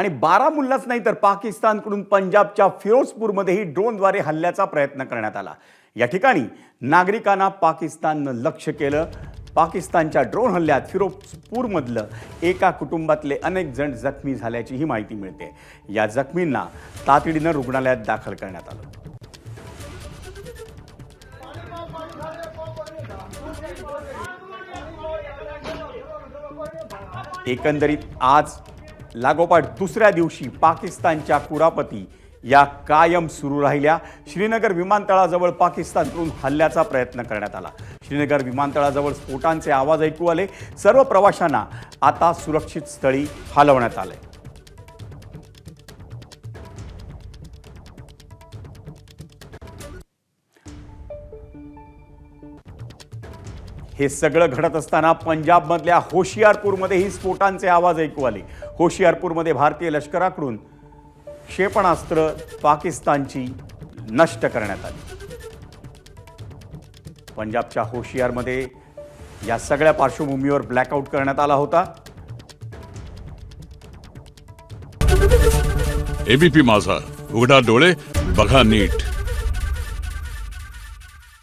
आणि बारामुल्लाच नाही तर पाकिस्तानकडून पंजाबच्या फिरोजपूरमध्येही ड्रोनद्वारे हल्ल्याचा प्रयत्न करण्यात आला. या ठिकाणी नागरिकांना पाकिस्ताननं लक्ष केलं. पाकिस्तानच्या ड्रोन हल्ल्यात फिरोजपूरमधलं एका कुटुंबातले अनेक जण जखमी झाल्याचीही माहिती मिळते. या जखमींना तातडीनं रुग्णालयात दाखल करण्यात आलं. एकंदरीत आज लागोपाठ दुसऱ्या दिवशी पाकिस्तानच्या कुरापती या कायम सुरू राहिल्या. श्रीनगर विमानतळाजवळ पाकिस्तानकडून हल्ल्याचा प्रयत्न करण्यात आला. श्रीनगर विमानतळाजवळ स्फोटांचे आवाज ऐकू आले. सर्व प्रवाशांना आता सुरक्षित स्थळी हलवण्यात आले हे सगळं घडत असताना पंजाबमधल्या होशियारपूरमध्येही स्फोटांचे आवाज ऐकू आले. होशियारपूरमध्ये भारतीय लष्कराकडून क्षेपणास्त्र पाकिस्तानची नष्ट करण्यात आली. पंजाबच्या होशियारमध्ये या सगळ्या पार्श्वभूमीवर ब्लॅकआउट करण्यात आला होता. एबीपी माझा. उघडा डोळे बघा नीट.